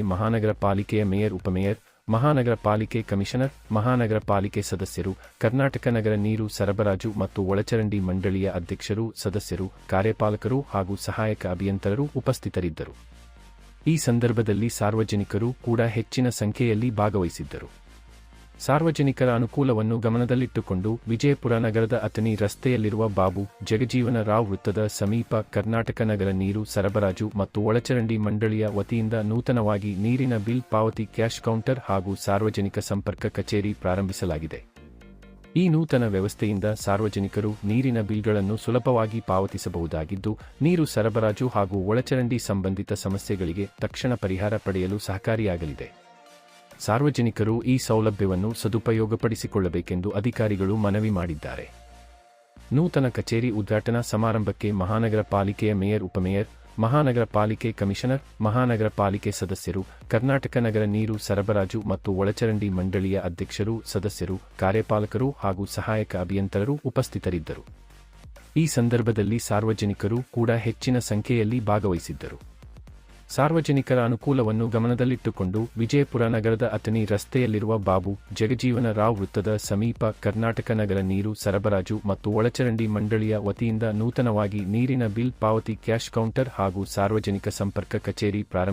ಮಹಾನಗರ ಪಾಲಿಕೆಯ ಮೇಯರ್, ಉಪಮೇಯರ್ ಮಹಾನಗರ ಪಾಲಿಕೆ ಕಮಿಷನರ್ ಮಹಾನಗರ ಪಾಲಿಕೆ ಸದಸ್ಯರು, ಕರ್ನಾಟಕ ನಗರ ನೀರು ಸರಬರಾಜು ಮತ್ತು ಒಳಚರಂಡಿ ಮಂಡಳಿಯ ಅಧ್ಯಕ್ಷರು, ಸದಸ್ಯರು, ಕಾರ್ಯಪಾಲಕರು ಹಾಗೂ ಸಹಾಯಕ ಅಭಿಯಂತರರು ಉಪಸ್ಥಿತರಿದ್ದರು. ಈ ಸಂದರ್ಭದಲ್ಲಿ ಸಾರ್ವಜನಿಕರು ಕೂಡ ಹೆಚ್ಚಿನ ಸಂಖ್ಯೆಯಲ್ಲಿ ಭಾಗವಹಿಸಿದ್ದರು. ಸಾರ್ವಜನಿಕರ ಅನುಕೂಲವನ್ನು ಗಮನದಲ್ಲಿಟ್ಟುಕೊಂಡು ವಿಜಯಪುರ ನಗರದ ಅತನಿ ರಸ್ತೆಯಲ್ಲಿರುವ ಬಾಬು ಜಗಜೀವನ ರಾವ್ ವೃತ್ತದ ಸಮೀಪ ಕರ್ನಾಟಕ ನಗರ ನೀರು ಸರಬರಾಜು ಮತ್ತು ಒಳಚರಂಡಿ ಮಂಡಳಿಯ ವತಿಯಿಂದ ನೂತನವಾಗಿ ನೀರಿನ ಬಿಲ್ ಪಾವತಿ ಕ್ಯಾಶ್ ಕೌಂಟರ್ ಹಾಗೂ ಸಾರ್ವಜನಿಕ ಸಂಪರ್ಕ ಕಚೇರಿ ಪ್ರಾರಂಭಿಸಲಾಗಿದೆ. ಈ ನೂತನ ವ್ಯವಸ್ಥೆಯಿಂದ ಸಾರ್ವಜನಿಕರು ನೀರಿನ ಬಿಲ್ಗಳನ್ನು ಸುಲಭವಾಗಿ ಪಾವತಿಸಬಹುದಾಗಿದ್ದು, ನೀರು ಸರಬರಾಜು ಹಾಗೂ ಒಳಚರಂಡಿ ಸಂಬಂಧಿತ ಸಮಸ್ಯೆಗಳಿಗೆ ತಕ್ಷಣ ಪರಿಹಾರ ಪಡೆಯಲು ಸಹಕಾರಿಯಾಗಲಿದೆ. ಸಾರ್ವಜನಿಕರು ಈ ಸೌಲಭ್ಯವನ್ನು ಸದುಪಯೋಗಪಡಿಸಿಕೊಳ್ಳಬೇಕೆಂದು ಅಧಿಕಾರಿಗಳು ಮನವಿ ಮಾಡಿದ್ದಾರೆ. ನೂತನ ಕಚೇರಿ ಉದ್ಘಾಟನಾ ಸಮಾರಂಭಕ್ಕೆ ಮಹಾನಗರ ಪಾಲಿಕೆಯ ಮೇಯರ್, ಉಪಮೇಯರ್, ಮಹಾನಗರ ಪಾಲಿಕೆ ಕಮಿಷನರ್, ಮಹಾನಗರ ಪಾಲಿಕೆ ಸದಸ್ಯರು, ಕರ್ನಾಟಕ ನಗರ ನೀರು ಸರಬರಾಜು ಮತ್ತು ಒಳಚರಂಡಿ ಮಂಡಳಿಯ ಅಧ್ಯಕ್ಷರು, ಸದಸ್ಯರು, ಕಾರ್ಯಪಾಲಕರು ಹಾಗೂ ಸಹಾಯಕ ಅಭಿಯಂತರರು ಉಪಸ್ಥಿತರಿದ್ದರು. ಈ ಸಂದರ್ಭದಲ್ಲಿ ಸಾರ್ವಜನಿಕರು ಕೂಡ ಹೆಚ್ಚಿನ ಸಂಖ್ಯೆಯಲ್ಲಿ ಭಾಗವಹಿಸಿದ್ದರು. ಸಾರ್ವಜನಿಕರ ಅನುಕೂಲವನ್ನು ಗಮನದಲ್ಲಿಟ್ಟುಕೊಂಡು ವಿಜಯಪುರ ನಗರದ ಅತನಿ ರಸ್ತೆಯಲ್ಲಿರುವ ಬಾಬು ಜಗಜೀವನ ರಾವ್ ವೃತ್ತದ ಸಮೀಪ ಕರ್ನಾಟಕ ನಗರ ನೀರು ಸರಬರಾಜು ಮತ್ತು ಒಳಚರಂಡಿ ಮಂಡಳಿಯ ವತಿಯಿಂದ ನೂತನವಾಗಿ ನೀರಿನ ಬಿಲ್ ಪಾವತಿ ಕ್ಯಾಶ್ ಕೌಂಟರ್ ಹಾಗೂ ಸಾರ್ವಜನಿಕ ಸಂಪರ್ಕ ಕಚೇರಿ ಪ್ರಾರಂಭಿಸಲಾಗಿದೆ